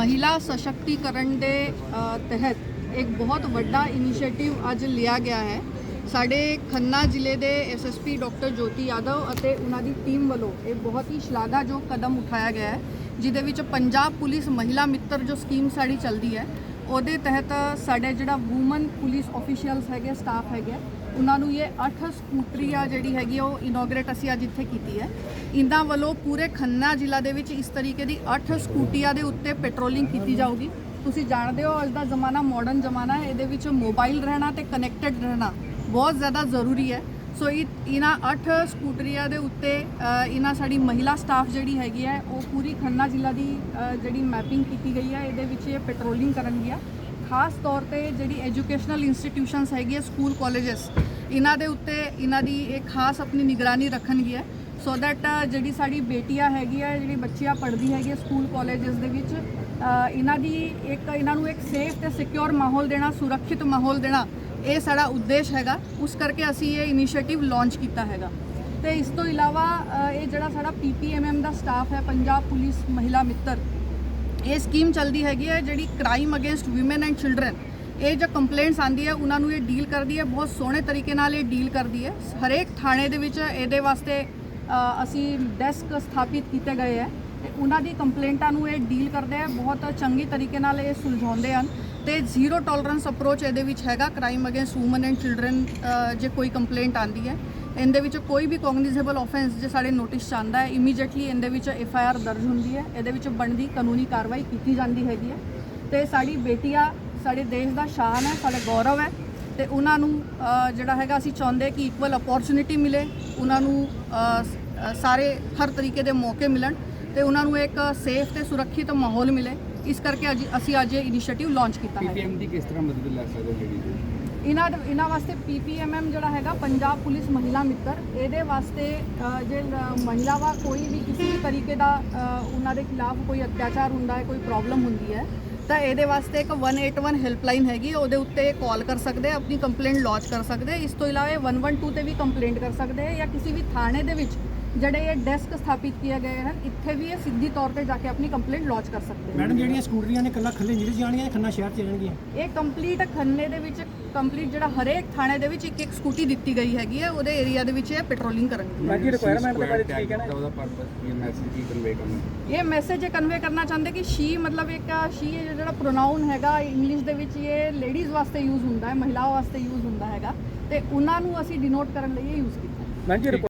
ਮਹਿਲਾ ਸਸ਼ਕਤੀਕਰਨ ਦੇ ਤਹਿਤ ਇੱਕ ਬਹੁਤ ਵੱਡਾ ਇਨੀਸ਼ੀਏਟਿਵ ਅੱਜ ਲਿਆ ਗਿਆ ਹੈ। ਸਾਡੇ ਖੰਨਾ ਜ਼ਿਲ੍ਹੇ ਦੇ ਐਸਐਸਪੀ ਡਾਕਟਰ ਜੋਤੀ ਯਾਦਵ ਅਤੇ ਉਹਨਾਂ ਦੀ ਟੀਮ ਵੱਲੋਂ ਇਹ ਬਹੁਤ ਹੀ ਸ਼ਲਾਘਾਯੋਗ ਕਦਮ ਉਠਾਇਆ ਗਿਆ ਹੈ, ਜਿਹਦੇ ਵਿੱਚ ਪੰਜਾਬ ਪੁਲਿਸ ਮਹਿਲਾ ਮਿੱਤਰ ਜੋ ਸਕੀਮ ਸਾਡੀ ਚੱਲਦੀ ਹੈ, ਉਹਦੇ ਤਹਿਤ ਸਾਡੇ ਜਿਹੜਾ ਔਮਨ ਪੁਲਿਸ ਆਫੀਸ਼ੀਅਲਸ ਹੈਗੇ, ਸਟਾਫ ਹੈਗੇ ਉਹਨਾਂ ਨੂੰ ਇਹ 8 ਸਕੂਟਰੀਆਂ ਜਿਹੜੀ ਹੈਗੀ ਆ, ਉਹ ਇਨੋਗ੍ਰੇਟ ਅਸੀਂ ਅੱਜ ਇੱਥੇ ਕੀਤੀ ਹੈ। ਇਹਨਾਂ ਵੱਲੋਂ ਪੂਰੇ ਖੰਨਾ ਜ਼ਿਲ੍ਹਾ ਦੇ ਵਿੱਚ ਇਸ ਤਰੀਕੇ ਦੀ 8 ਸਕੂਟੀਆਂ ਦੇ ਉੱਤੇ ਪੈਟਰੋਲਿੰਗ ਕੀਤੀ ਜਾਊਗੀ। ਤੁਸੀਂ ਜਾਣਦੇ ਹੋ ਅੱਜ ਦਾ ਜ਼ਮਾਨਾ ਮਾਡਰਨ ਜ਼ਮਾਨਾ ਹੈ ਇਹਦੇ ਵਿੱਚ ਮੋਬਾਈਲ ਰਹਿਣਾ ਤੇ ਕਨੈਕਟਡ ਰਹਿਣਾ ਬਹੁਤ ਜ਼ਿਆਦਾ ਜ਼ਰੂਰੀ ਹੈ। ਸੋ ਇਹ ਇਹਨਾਂ 8 ਸਕੂਟਰੀਆਂ ਦੇ ਉੱਤੇ ਇਹਨਾਂ ਸਾਡੀ ਮਹਿਲਾ ਸਟਾਫ ਜਿਹੜੀ ਹੈਗੀ ਹੈ ਉਹ ਪੂਰੀ ਖੰਨਾ ਜ਼ਿਲ੍ਹਾ ਦੀ ਜਿਹੜੀ ਮੈਪਿੰਗ ਕੀਤੀ ਗਈ ਹੈ ਇਹਦੇ ਵਿੱਚ ਇਹ ਪੈਟਰੋਲਿੰਗ ਕਰਨਗੀਆਂ। ਖਾਸ ਤੌਰ ਤੇ ਜਿਹੜੀ ਐਜੂਕੇਸ਼ਨਲ ਇੰਸਟੀਟਿਊਸ਼ਨਸ ਹੈਗੀਆਂ ਸਕੂਲ ਕਾਲਜਸ ਇਹਨਾਂ ਦੇ ਉੱਤੇ ਇਹਨਾਂ ਦੀ ਇੱਕ ਖਾਸ ਆਪਣੀ ਨਿਗਰਾਨੀ ਰੱਖਣਗੀਆਂ ਸੋ ਦੈਟ ਜਿਹੜੀ ਸਾਡੀ ਬੇਟੀਆਂ ਹੈਗੀਆਂ ਜਿਹੜੀ ਬੱਚੀਆਂ ਪੜ੍ਹਦੀ ਹੈਗੀਆਂ ਸਕੂਲ ਕਾਲਜਸ ਦੇ ਵਿੱਚ ਇਹਨਾਂ ਦੀ ਇੱਕ, ਇਹਨਾਂ ਨੂੰ ਇੱਕ ਸੇਫ ਤੇ ਸਿਕਿਉਰ ਮਾਹੌਲ ਦੇਣਾ, ਸੁਰੱਖਿਅਤ ਮਾਹੌਲ ਦੇਣਾ, ਇਹ ਸਾਡਾ ਉਦੇਸ਼ ਹੈਗਾ। ਉਸ ਕਰਕੇ ਅਸੀਂ ਇਹ ਇਨੀਸ਼ੀਏਟਿਵ ਲਾਂਚ ਕੀਤਾ ਹੈਗਾ। ਤੇ ਇਸ ਤੋਂ ਇਲਾਵਾ ਇਹ ਜਿਹੜਾ ਸਾਡਾ ਪੀਪੀਐਮਐਮ ਦਾ ਸਟਾਫ ਹੈ, ਪੰਜਾਬ ਪੁਲਿਸ ਮਹਿਲਾ ਮਿੱਤਰ ਇਹ ਸਕੀਮ ਚੱਲਦੀ ਹੈਗੀ ਹੈ, ਜਿਹੜੀ crime against women and children ਇਹ ਜੋ ਕੰਪਲੇਂਟਸ ਆਂਦੀ ਹੈ, ਉਹਨਾਂ ਨੂੰ ਇਹ ਡੀਲ ਕਰਦੀ ਹੈ, ਬਹੁਤ ਸੋਹਣੇ ਤਰੀਕੇ ਨਾਲ ਇਹ ਡੀਲ ਕਰਦੀ ਹੈ। ਹਰੇਕ ਥਾਣੇ ਦੇ ਵਿੱਚ ਇਹਦੇ ਵਾਸਤੇ ਅਸੀਂ ਡੈਸਕ ਸਥਾਪਿਤ ਕੀਤੇ ਗਏ ਹੈ। ਤੇ ਉਹਨਾਂ ਦੀ ਕੰਪਲੇਂਟਾਂ ਨੂੰ ਇਹ ਡੀਲ ਕਰਦੇ ਹੈ, ਬਹੁਤ ਚੰਗੀ ਤਰੀਕੇ ਨਾਲ ਇਹ ਸੁਲਝਾਉਂਦੇ ਹਨ। ਤੇ ਜ਼ੀਰੋ ਟੋਲਰੈਂਸ ਅਪਰੋਚ ਇਹਦੇ ਵਿੱਚ ਹੈਗਾ crime against women and children ਜੇ ਕੋਈ ਕੰਪਲੇਂਟ ਆਂਦੀ ਹੈ। ਇਹਦੇ ਵਿੱਚ ਕੋਈ ਵੀ ਕੋਗਨੀਜ਼ੇਬਲ ਆਫੈਂਸ ਜੇ ਸਾਡੇ ਨੋਟਿਸ 'ਚ ਆਉਂਦਾ ਹੈ ਇਮੀਡੀਏਟਲੀ ਇਹਦੇ ਵਿੱਚ ਐਫ ਆਈ ਆਰ ਦਰਜ ਹੁੰਦੀ ਹੈ। ਇਹਦੇ ਵਿੱਚ ਬਣਦੀ ਕਾਨੂੰਨੀ ਕਾਰਵਾਈ ਕੀਤੀ ਜਾਂਦੀ ਹੈਗੀ ਹੈ। ਤੇ ਸਾਡੀ ਬੇਟੀਆਂ, ਸਾਡੇ ਦੇਸ਼ ਦਾ ਸ਼ਾਨ ਹੈ, ਸਾਡਾ ਗੌਰਵ ਹੈ। ਤੇ ਉਹਨਾਂ ਨੂੰ ਜਿਹੜਾ ਹੈਗਾ ਅਸੀਂ ਚਾਹੁੰਦੇ ਕਿ ਇਕੁਅਲ ਅਪੋਰਚੁਨਿਟੀ ਮਿਲੇ। ਉਹਨਾਂ ਨੂੰ ਸਾਰੇ ਹਰ ਤਰੀਕੇ ਦੇ ਮੌਕੇ ਮਿਲਣ। ਤੇ ਉਹਨਾਂ ਨੂੰ ਇੱਕ ਸੇਫ ਤੇ ਸੁਰੱਖਿਅਤ ਮਾਹੌਲ ਮਿਲੇ। ਇਸ ਕਰਕੇ ਅੱਜ ਅਸੀਂ ਅੱਜ ਇਹ ਇਨੀਸ਼ੀਏਟਿਵ ਲਾਂਚ ਕੀਤਾ ਹੈ। ਪੀਪੀਐਮ ਦੀ ਕਿਸ ਤਰ੍ਹਾਂ ਮਦਦ ਲੈ ਸਕਦੇ ਹੋ ਲੇਡੀਜ਼ ਇਹਨਾਂ ਇਹਨਾਂ ਵਾਸਤੇ ਪੀਪੀਐਮਐਮ ਜਿਹੜਾ ਹੈਗਾ ਪੰਜਾਬ ਪੁਲਿਸ ਮਹਿਲਾ ਮਿੱਤਰ। ਇਹਦੇ ਵਾਸਤੇ ਜੇ ਮਹਿਲਾਵਾਂ ਕੋਈ ਵੀ ਕਿਸੇ ਵੀ ਤਰੀਕੇ ਦਾ ਉਹਨਾਂ ਦੇ ਖਿਲਾਫ ਕੋਈ ਅਤਿਆਚਾਰ ਹੁੰਦਾ ਹੈ ਕੋਈ ਪ੍ਰੋਬਲਮ ਹੁੰਦੀ ਹੈ ਤਾਂ ਇਹਦੇ ਵਾਸਤੇ ਇੱਕ 181 ਹੈਲਪਲਾਈਨ ਹੈਗੀ। ਉਹਦੇ ਉੱਤੇ ਕਾਲ ਕਰ ਸਕਦੇ ਆ ਆਪਣੀ ਕੰਪਲੇਂਟ ਲੌਂਚ ਕਰ ਸਕਦੇ ਇਸ ਤੋਂ ਇਲਾਵਾ ਇਹ 112 ਤੇ ਵੀ ਕੰਪਲੇਂਟ ਕਰ ਸਕਦੇ ਆ ਜਾਂ ਕਿਸੇ ਵੀ ਥਾਣੇ ਦੇ ਵਿੱਚ ਜਿਹੜੇ ਇਹ ਡੈਸਕ ਸਥਾਪਿਤ ਕੀਤੇ ਗਏ ਹਨ ਇੱਥੇ ਵੀ ਇਹ ਸਿੱਧੀ ਤੌਰ ਤੇ ਜਾ ਕੇ ਆਪਣੀ ਕੰਪਲੇਂਟ ਲੌਂਚ ਕਰ ਸਕਦੇ ਮੈਡਮ ਜਿਹੜੀਆਂ ਸਕੂਟਰੀਆਂ ਨੇ ਕੱਲਾ ਖੱਲੇ ਜ਼ਿਲ੍ਹੇ 'ਚ ਜਾਣਗੀਆਂ ਜਾਂ ਖੰਨਾ ਸ਼ਹਿਰ 'ਚ ਰਹਿਣਗੀਆਂ? ਇਹ ਕੰਪਲੀਟ ਖੰਨੇ ਦੇ ਵਿੱਚ ਕੰਪਲੀਟ ਜਿਹੜਾ ਹਰੇਕ ਥਾਣੇ ਦੇ ਵਿੱਚ ਇੱਕ ਇੱਕ ਸਕੂਟੀ ਦਿੱਤੀ ਗਈ ਹੈਗੀ ਹੈ ਉਹਦੇ ਏਰੀਆ ਦੇ ਵਿੱਚ ਇਹ ਪੈਟਰੋਲਿੰਗ ਕਰਨਗੇ ਬਾਕੀ ਰਿਕੁਆਇਰਮੈਂਟ ਦੇ ਬਾਰੇ ਕੀ ਕਹਿਣਾ ਉਹਦਾ ਪਰਪਸ ਕੀ ਮੈਸੇਜ ਕੀ ਕਨਵੇ ਕਰਨਾ? ਇਹ ਮੈਸੇਜ ਇਹ ਕਨਵੇ ਕਰਨਾ ਚਾਹੁੰਦੇ ਕਿ ਸ਼ੀ ਮਤਲਬ ਇੱਕ ਸ਼ੀ ਜਿਹੜਾ ਪ੍ਰੋਨਾਊਨ ਹੈਗਾ ਇੰਗਲਿਸ਼ ਦੇ ਵਿੱਚ ਇਹ ਲੇਡੀਜ਼ ਵਾਸਤੇ ਯੂਜ਼ ਹੁੰਦਾ ਹੈ ਮਹਿਲਾਵਾਂ ਵਾਸਤੇ ਯੂਜ਼ ਹੁੰਦਾ ਹੈਗਾ ਤੇ ਉਹਨਾਂ ਨੂੰ ਅਸੀਂ ਡਿਨੋਟ ਕਰਨ ਲਈ ਇਹ ਯੂਜ਼ ਕੀਤਾ। ਮੈਂ ਜੀ